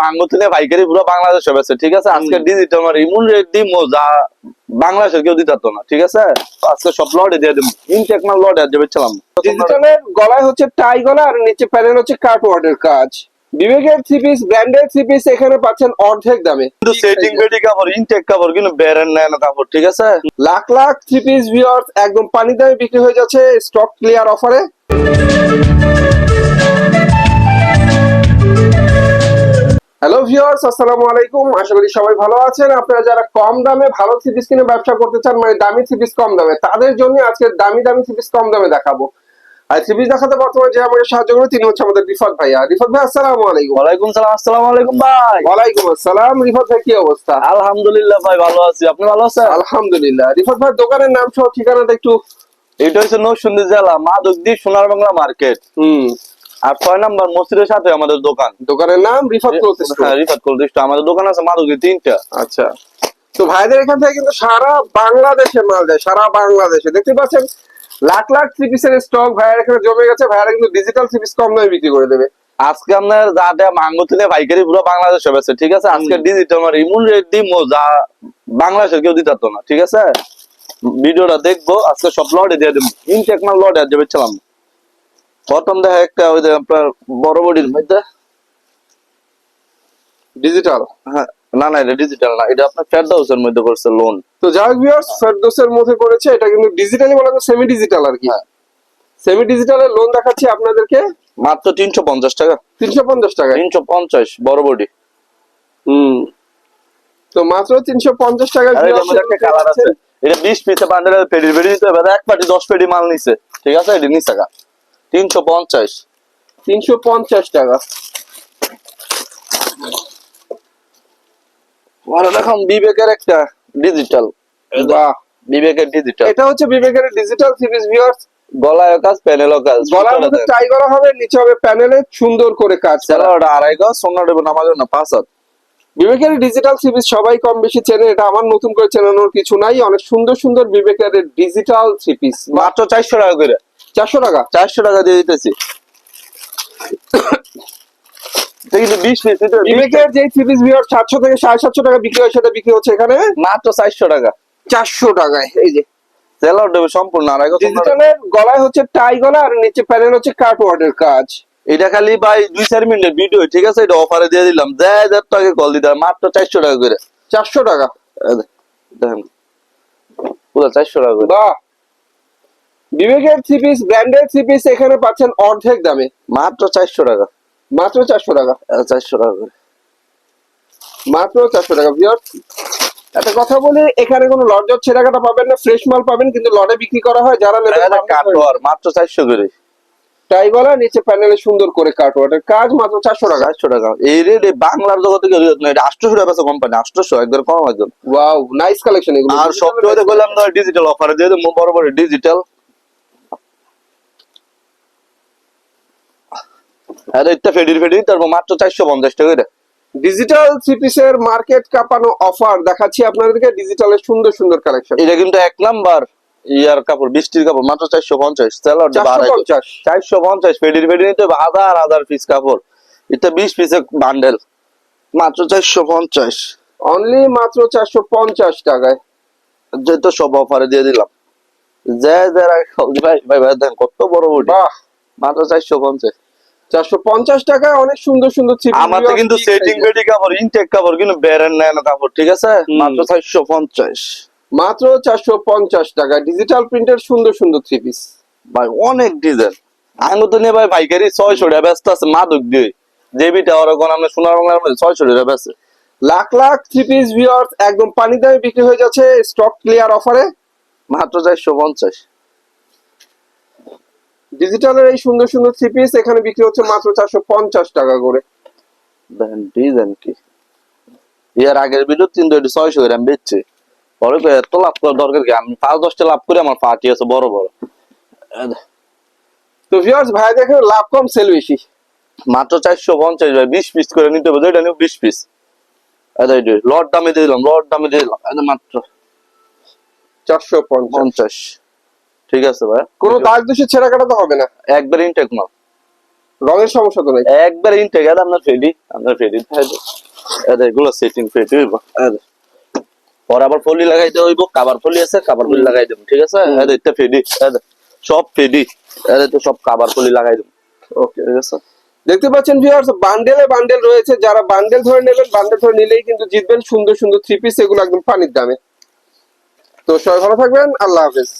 Mango থেকে পাইকারি পুরো বাংলাদেশে বেছে ঠিক আছে? আজকে ডিজিটাল আমার ইমুন রেট দিমো যা বাংলাদেশের কেউ দিতে না ঠিক আছে? আজকে সব লটে দিয়ে দেবো ইনটেক মাল লটে আর যাবে ছিলাম ডিজিটালের গলায় হচ্ছে টাই গলা আর নিচে প্যানেল হচ্ছে কাট ওয়ার্ডের কাজ। বিবেকের থ্রি পিস ব্র্যান্ডের থ্রি পিস এখানে পাচ্ছেন অর্ধেক দামে। কিন্তু সেটিং বেডি কাপড় ইনটেক কাপড় কিন্তু বেরেন নেয় না কাপড় ঠিক আছে? Lakh lakh three piece viewers একদম পানি দামে বিক্রি হয়ে যাচ্ছে স্টক ক্লিয়ার অফারে হ্যালো ভিউয়ার্স আসসালামু আলাইকুম। আশা করি সবাই ভালো আছেন। আপনারা যারা কম দামে ভালো থ্রি কিনে ব্যবসা করতে চান মানে দামি থ্রি কম দামে তাদের জন্য আজকে দামি দামি থ্রি কম দামে দেখাবো। আর থ্রি দেখাতে বর্তমানে যে আমাকে সাহায্য করে তিনি হচ্ছে আমাদের রিফাত ভাইয়া। রিফাত ভাই আসসালামু আলাইকুম। ওয়ালাইকুম সালাম আসসালামু আলাইকুম ভাই। ওয়ালাইকুম আসসালাম। রিফাত ভাই কি অবস্থা? আলহামদুলিল্লাহ ভাই ভালো আছি। আপনি ভালো আছেন? আলহামদুলিল্লাহ। রিফাত ভাই দোকানের নাম সহ ঠিকানাটা একটু এটা হচ্ছে নরসিংদী জেলা মাদকদ্বীপ সোনার বাংলা মার্কেট। হুম। আর ছয় নাম্বার মসজিদের সাথে আমাদের দোকান। দোকানের নাম রিফাত ক্লোথ হ্যাঁ রিফাত কলদিষ্ট আমাদের দোকান আছে মাদকদ্বীপ তিনটা। আচ্ছা। তো ভাইদের এখান থেকে কিন্তু সারা বাংলাদেশে মাল যায় সারা বাংলাদেশে। দেখতে পাচ্ছেন লাখ লাখ থ্রি পিসের স্টক ভাইয়ের এখানে জমে গেছে। ভাইয়েরা কিন্তু ডিজিটাল থ্রি পিস কম দামে বিক্রি করে দেবে। আজকে আপনার যা দেয়া মাঙ্গো থেকে পাইকারি পুরো বাংলাদেশে বেছে ঠিক আছে? আজকে ডিজিটাল আমার ইমুন রেট দিমো যা বাংলাদেশের কেউ দিতে না ঠিক আছে? ভিডিওটা দেখব আজকে সব লটে দিয়ে দেবো। ইনটেক মাল লটে আর যাবে ছিলাম প্রথম দেখা একটা ওই যে আপনার বড় বডির মধ্যে ডিজিটাল হ্যাঁ না না এটা ডিজিটাল না এটা আপনার মধ্যে করছে লোন তো যাই হোক ভিউয়ার্স ফেরদৌসের মধ্যে করেছে এটা কিন্তু ডিজিটালি বলা সেমি ডিজিটাল আর কি। হ্যাঁ। সেমি ডিজিটালের লোন দেখাচ্ছি আপনাদেরকে। মাত্র তিনশো পঞ্চাশ টাকা। তিনশো পঞ্চাশ টাকায় তিনশো পঞ্চাশ বড় বডি। হুম। তো মাত্র তিনশো পঞ্চাশ টাকায় আর মধ্যে একটা কালার আছে। এটা বিশ পিসে বান্ডেলের পেডি পেডি এক পাটি দশ পেডি মাল নিছে। ঠিক আছে এটা নিচ টাকা তিনশো পঞ্চাশ। তিনশো পঞ্চাশ টাকা। আর এখন বিবেকের একটা ডিজিটাল বাহ বিবেকের ডিজিটাল এটা হচ্ছে বিবেকের ডিজিটাল সিরিজ ভিউয়ার্স গলায় কাজ প্যানেলও কাজ গলার মধ্যে টাই করা হবে নিচে হবে প্যানেলে সুন্দর করে কাজ করা। স্যালাড আড়াই গজ সোনা দেবো নামার জন্য পাঁচ হাত। বিবেকের ডিজিটাল সিরিজ সবাই কম বেশি চেনে এটা আমার নতুন করে চেনানোর কিছু নাই অনেক সুন্দর সুন্দর বিবেকের ডিজিটাল থ্রি পিস মাত্র চারশো টাকা করে। চারশো টাকা চারশো টাকা দিয়ে দিতেছি। কিন্তু বিশ পিস বিবেকের যে থ্রি পিস ভিউয়ার সাতশো থেকে সাড়ে সাতশো টাকা বিক্রি হয় সেটা বিক্রি হচ্ছে এখানে? মাত্র চারশো টাকা। চারশো টাকায় এই যে। স্যালাড দেবে সম্পূর্ণ আড়াই ডিজিটালের গলায় হচ্ছে টাই গলা আর নিচে প্যানেল হচ্ছে কাট ওয়ার্ডের কাজ। এটা খালি ভাই দুই চার মিনিটের ভিডিও ঠিক আছে? এটা অফারে দিয়ে দিলাম। টাকা কল দিতে মাত্র চারশো টাকা করে। চারশো টাকা? দে- দেখেন। পুরো চারশো টাকা করে। বাহ! বিবেকের থ্রি পিস ব্র্যান্ডের থ্রি পিস এখানে পাচ্ছেন অর্ধেক দামে। মাত্র চারশো টাকা। মাত্র চারশো টাকা। চারশো টাকা করে। মাত্র চারশো টাকা ভিউয়ার একটা কথা বলি এখানে কোনো লজ্জার ছেঁড়াকাটা পাবেন না ফ্রেশ মাল পাবেন কিন্তু লটে বিক্রি করা হয় যারা কাটোয়ার মাত্র চারশো করে। টাই গলা নিচে প্যানেলে সুন্দর করে কাটওয়ার্ডের কাজ মাত্র চারশো টাকা। চারশো টাকা। এই রেট এই বাংলার জগতে কেউ না এটা আটশোশো টাকা কোম্পানি আটশোশো একবার কম একদম। ওয়াও নাইস কালেকশন এগুলো। আর সবচেয়ে বললাম ধর ডিজিটাল অফার যেহেতু বড় বড় ডিজিটাল আর এটা ফেডির ফেডি তারপর মাত্র চারশো পঞ্চাশ টাকা ডিজিটাল মার্কেট কাঁপানো অফার দেখাচ্ছি আপনাদেরকে ডিজিটালের সুন্দর সুন্দর কালেকশন এটা কিন্তু এক নাম্বার ইয়ার কাপড় বৃষ্টির কাপড় মাত্র চারশো পঞ্চাশ চারশো পঞ্চাশ। চারশো পঞ্চাশ ফেডির ফেডি নিতে হাজার হাজার পিস কাপড়। এটা বিশ পিসের বান্ডেল মাত্র চারশো পঞ্চাশ। অনলি মাত্র চারশো পঞ্চাশ টাকায়। যেহেতু সব অফারে দিয়ে দিলাম। যে যারা ভাই ভাই ভাই কত বড় বডি মাত্র চারশো পঞ্চাশ। চারশো পঞ্চাশ অনেক সুন্দর সুন্দর আমাদের কিন্তু সেটিং বেডি কাপড় ইনটেক কাপড় কিন্তু বেরেন নেয় না কাপড় ঠিক আছে? মাত্র চারশো পঞ্চাশ। মাত্র চারশো পঞ্চাশ টাকা। ডিজিটাল প্রিন্টের সুন্দর সুন্দর থ্রি পিস ভাই অনেক ডিজাইন আঙ্গু তো নিয়ে ভাই পাইকারি ছয়শো টাকা ব্যস্ত আছে মাদক দিয়ে। জেবিটা ওরকম আমরা সোনার বাংলার মধ্যে ছয়শো টাকা ব্যস্ত। Lakh lakh three piece viewers একদম পানি দামে বিক্রি হয়ে যাচ্ছে স্টক ক্লিয়ার অফারে মাত্র চারশো পঞ্চাশ। ডিজিটালের এই সুন্দর সুন্দর থ্রি পিস এখানে বিক্রি হচ্ছে মাত্র চারশো পঞ্চাশ টাকা করে। দেখেন ডিজাইন কি? ইয়ার আগের ভিডিও তিন দুইটি ছয়শো করে আমি বেচছি পরে এত লাভ করার দরকার কি? আমি পাঁচ দশটা লাভ করে আমার পার্টি আছে বড় বড়। তো ভিউয়ার্স ভাই দেখেন লাভ কম সেল বেশি। মাত্র চারশো পঞ্চাশ ভাই বিশ পিস করে নিতে হবে এটা নিও বিশ পিস লট দামে দিয়ে দিলাম লট দামে দিয়ে দিলাম। মাত্র চারশো পঞ্চাশ। ঠিক আছে ভাই। কোনো দাগ দোষে ছেঁড়া কাটা তো হবে না। একবার ইনটেক মাল রঙের সমস্যা তো নাই। একবার ইনটেক আছে আপনার ফেডি আপনার ফেডি এগুলো সেটিং ফেডি হইব। পর আবার ফলি লাগাইতে হইব কাবার ফলি আছে কাবার ফলি লাগাই দেব ঠিক আছে? হুম। এদের ফেডি এদের সব ফেডি এদের তো সব কাবার ফলি লাগাই দেব। ওকে ঠিক আছে? দেখতে পাচ্ছেন ভিউয়ার্স বান্ডেলে বান্ডেল রয়েছে। যারা বান্ডেল ধরে নেবেন বান্ডেল ধরে নিলেই কিন্তু জিতবেন সুন্দর সুন্দর থ্রি পিস এগুলো একদম পানির দামে। তো সবাই ভালো থাকবেন আল্লাহ হাফেজ।